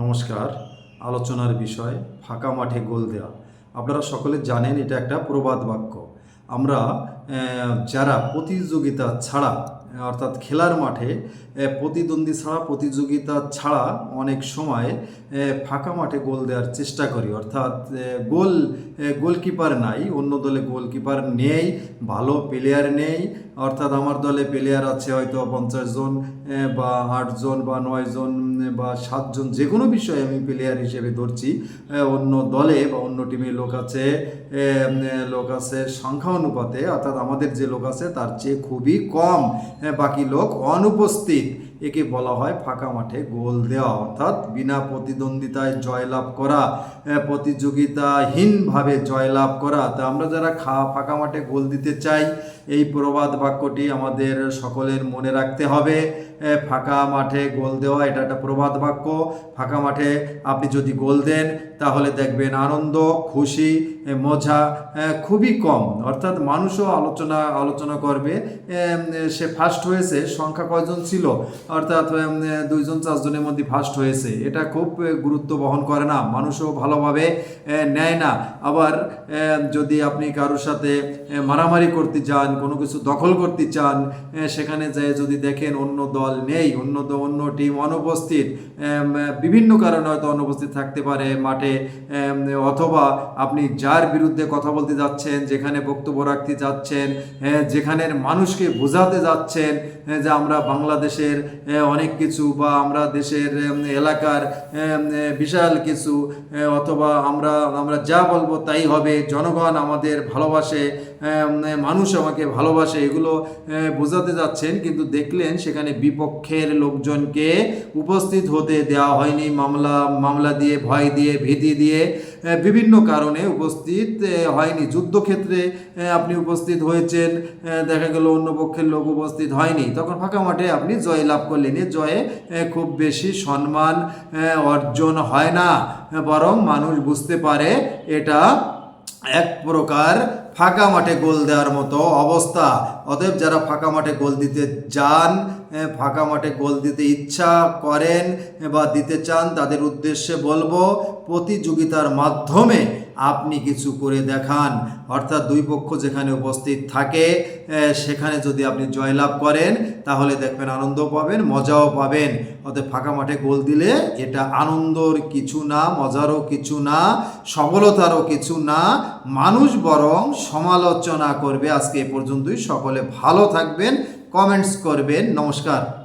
নমস্কার। আলোচনার বিষয়, ফাঁকা মাঠে গোল দেওয়া আপনারা সকলে জানেন এটা একটা প্রবাদ বাক্য। আমরা যারা প্রতিযোগিতা ছাড়া অর্থাৎ খেলার মাঠে প্রতিদ্বন্দ্বী ছাড়া প্রতিযোগিতা ছাড়া অনেক সময় ফাঁকা মাঠে গোল দেওয়ার চেষ্টা করি। অর্থাৎ গোল গোলকিপার নাই, অন্য দলে গোলকিপার নেই, ভালো প্লেয়ার নেই। অর্থাৎ আমার দলে প্লেয়ার আছে হয়তো পঞ্চাশ জন বা আটজন বা নয় জন বা সাতজন যে কোনো বিষয়ে আমি প্লেয়ার হিসেবে ধরছি। অন্য দলে বা অন্য টিমের লোক আছে লোক আছে সংখ্যা অনুপাতে অর্থাৎ আমাদের যে লোক আছে তার চেয়ে খুবই কম। বাকি লোক অনুপস্থিত। একে বলা হয় ফাঁকা মাঠে গোল দেওয়া। অর্থাৎ বিনা প্রতিদ্বন্দ্বিতায় জয়লাভ করা প্রতিযোগিতাহীনভাবে জয়লাভ করা। তা আমরা যারা খা, ফাঁকা মাঠে গোল দিতে চাই, এই প্রবাদ বাক্যটি আমাদের সকলের মনে রাখতে হবে। ফাঁকা মাঠে গোল দেওয়া, এটা একটা প্রবাদ বাক্য। ফাঁকা মাঠে আপনি যদি গোল দেন, তাহলে দেখবেন আনন্দ, খুশি মজা খুবই কম। অর্থাৎ মানুষও আলোচনা আলোচনা করবে সে ফার্স্ট হয়েছে, সংখ্যা কয়জন ছিল? অর্থাৎ দুইজন চারজনের মধ্যে ফার্স্ট হয়েছে। এটা খুব গুরুত্ব বহন করে না। মানুষও ভালোভাবে নেয় না। আবার যদি আপনি কারোর সাথে মারামারি করতে চান, কোনো কিছু দখল করতে চান সেখানে যেয়ে যদি দেখেন অন্য দল নেই, অন্য অন্য টিম অনুপস্থিত বিভিন্ন কারণে হয়তো অনুপস্থিত থাকতে পারে মাঠে অথবা আপনি যার বিরুদ্ধে কথা বলতে যাচ্ছেন, যেখানে বক্তব্য রাখতে যাচ্ছেন যেখানের মানুষকে বোঝাতে যাচ্ছেন যে আমরা বাংলাদেশের অনেক কিছু বা আমরা দেশের এলাকার বিশাল কিছু অথবা আমরা আমরা যা বলব তাই হবে। জনগণ আমাদের ভালোবাসে মানুষ আমাকে ভালোবাসে, এগুলো বোঝাতে যাচ্ছেন, কিন্তু দেখলেন সেখানে বিপক্ষের লোকজনকে উপস্থিত হতে দেওয়া হয়নি। মামলা মামলা দিয়ে, ভয় দিয়ে, ভীতি দিয়ে বিভিন্ন কারণে উপস্থিত হয়নি। যুদ্ধক্ষেত্রে আপনি উপস্থিত হয়েছেন দেখা গেল অন্য পক্ষের লোক উপস্থিত হয়নি। তখন ফাঁকা মাঠে আপনি জয় লাভ করলেন। এ জয়ে খুব বেশি সম্মান অর্জন হয় না বরং মানুষ বুঝতে পারে এটা এক প্রকার ফাঁকা মাঠে গোল দেওয়ার মতো অবস্থা। অতএব যারা ফাঁকা মাঠে গোল দিতে যান ফাঁকা মাঠে গোল দিতে ইচ্ছা করেন বা দিতে চান, তাদের উদ্দেশ্যে বলব, প্রতিযোগিতার মাধ্যমে আপনি কিছু করে দেখান। অর্থাৎ দুই পক্ষ যেখানে উপস্থিত থাকে সেখানে যদি আপনি জয়লাভ করেন, তাহলে দেখবেন আনন্দ পাবেন, মজাও পাবেন। অতএব ফাঁকা মাঠে গোল দিলে এটা আনন্দর কিছু না, মজারও কিছু না, সফলতারও কিছু না। মানুষ বরং সমালোচনা করবে। আজকে এ পর্যন্তই। সকলে ভালো থাকবেন, কমেন্টস করবেন। নমস্কার।